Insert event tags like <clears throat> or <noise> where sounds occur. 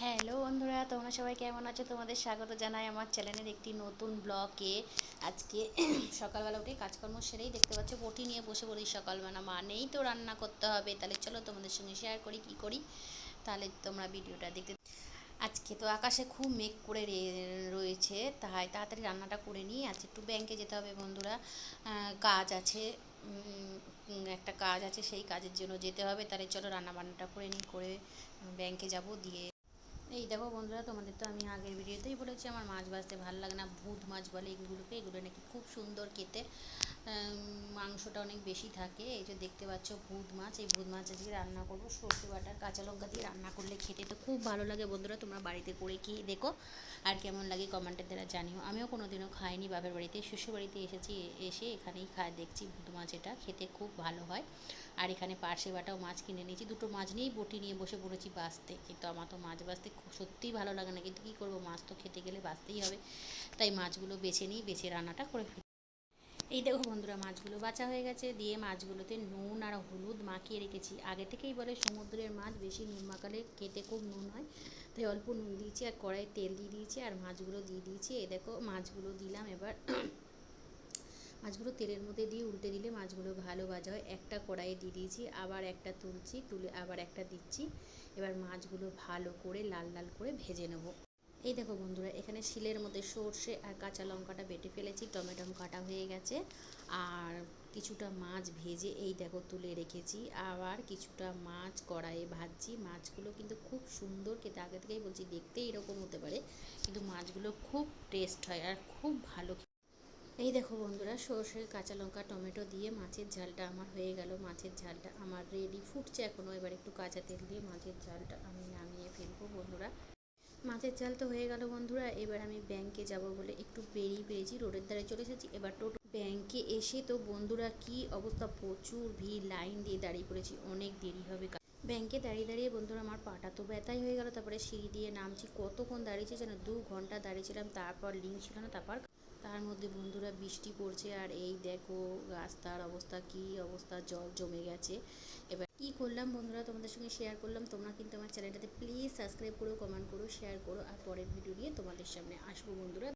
Hello বন্ধুরা, তোমরা সবাই কেমন আছো? তোমাদের স্বাগত জানাই আমার চ্যানেলের একটি নতুন ব্লগে। আজকে <clears throat> সকালবেলা উঠে কাজকর্ম সেরেই দেখতে পাচ্ছ বটি নিয়ে বসে পড়ি সকালবেলা। মানেই তো রান্না করতে হবে, তাহলে চলো তোমাদের সঙ্গে শেয়ার করি, কি করি? তাহলে তোমরা ভিডিওটা দেখতে আজকে তো আকাশে খুব মেঘ করে রয়েছে, তাই তাড়াতাড়ি রান্নাটা করে নিই। আজ একটু ব্যাংকে যেতে হবে বন্ধুরা। কাজ আছে একটা কাজ আছে, সেই কাজের জন্য যেতে হবে। তাহলে চলো রান্না বান্নাটা করে নিই, করে ব্যাংকে যাব, দিয়ে এই দেখো বন্ধুরা, তোমাদের তো আমি আগের ভিডিওতেই বলেছি, আমার মাছ ভাজতে ভালো লাগে না, ভূত মাছ বলে এগুলোকে, এগুলো নাকি খুব সুন্দর খেতে। মাংসটা অনেক বেশি থাকে। এই যে দেখতে পাচ্ছ ভূত মাছ, এই ভূত মাছ আজকে রান্না করব। সর্ষে বাটা, কাঁচা লঙ্কা দিয়ে রান্না করলে খেতে তো খুব ভালো লাগে বন্ধুরা, তোমরা বাড়িতে করে খেয়ে দেখো। আর কেমন লাগে কমেন্টের দ্বারা জানিও। আমিও কোনোদিনও খাইনি, বাপের বাড়িতে, শ্বশুর বাড়িতে এসেছি, এসে এখানেই খায় দেখছি ভূত মাছ এটা, খেতে খুব ভালো হয়। আর এখানে পার্শে বাটাও মাছ কিনে নিয়েছি দুটো মাছ নিয়েই বটি নিয়ে বসে পড়েছি বাছতে কিন্তু আমার তো মাছ খুব সত্যিই ভালো লাগে না, কিন্তু কী করব, মাছ তো খেতে গেলে বাছতেই হবে। তাই মাছগুলো বেছে নিই, বেছে রান্নাটা করে ফেলি। এই দেখো বন্ধুরা, মাছগুলো বাছা হয়ে গেছে। দিয়ে মাছগুলোতে নুন আর হলুদ মাখিয়ে রেখেছি। আগে থেকেই বলে সমুদ্রের মাছ বেশি নুন মাখালে খেতে খুব নুন হয়। তাই অল্প নুন দিয়েছি আর কড়াইয়ে তেল দিয়ে দিয়েছি আর মাছগুলো দিয়ে দিয়েছি। এই দেখো, মাছগুলো দিলাম এবার। মাছগুলো তেলের মধ্যে দিয়ে উল্টে দিলে মাছগুলো ভালো ভাজা হয়। একটা কড়াইয়ে দিয়ে দিয়েছি, আবার একটা তুলছি, তুলে আবার একটা দিচ্ছি। এবার মাছগুলো ভালো করে, লাল লাল করে ভেজে নেব। এই দেখো বন্ধুরা, এখানে শিলের মধ্যে সর্ষে আর কাঁচা লঙ্কাটা বেটে ফেলেছি টমেটো কাটা হয়ে গেছে। আর কিছুটা মাছ ভেজে এই দেখো তুলে রেখেছি। আবার কিছুটা মাছ কড়াইয়ে ভাজছি। মাছগুলো কিন্তু খুব সুন্দর খেতে, আগে থেকেই বলছি দেখতে এরকম হতে পারে, কিন্তু মাছগুলো খুব টেস্ট হয় আর খুব ভালো এই দেখো বন্ধুরা, সর্ষে, কাঁচা লঙ্কা, টমেটো দিয়ে মাছের ঝালটা আমার হয়ে গেল। মাছের ঝালটা আমার রেডি ফুটছে এখনও এবার একটু কাঁচা তেল দিয়ে মাছের ঝালটা আমি নামিয়ে ফেলব বন্ধুরা। মাছের ঝাল তো হয়ে গেল বন্ধুরা, এবার আমি ব্যাংকে যাব বলে একটু বেরিয়ে পেরেছি রোডের ধারে চলে এসেছি। এবার টোটো ব্যাংকে এসে তো বন্ধুরা কি অবস্থা? প্রচুর ভিড় লাইন দিয়ে দাঁড়িয়ে পড়েছি, অনেক দেরি হবে। ব্যাংকে দাঁড়িয়ে দাঁড়িয়ে বন্ধুরা আমার পাটা তো ব্যথাই হয়ে গেল, তারপরে সিঁড়ি দিয়ে নামছি, কতক্ষণ দাঁড়িয়েছি যেন দু ঘণ্টা দাঁড়িয়েছিলাম, তারপর লিঙ্ক ছিল না, তারপর তার মধ্যে বন্ধুরা বৃষ্টি পড়ছে, আর এই দেখো রাস্তার অবস্থা, কি অবস্থা, জল জমে গেছে। এবার কি করলাম বন্ধুরা? তোমাদের সঙ্গে শেয়ার করলাম। তোমরা কিন্তু আমার চ্যানেলটাতে প্লিজ সাবস্ক্রাইব করো কমেন্ট করো শেয়ার করো। আর পরের ভিডিও নিয়ে তোমাদের সামনে আসব বন্ধুরা।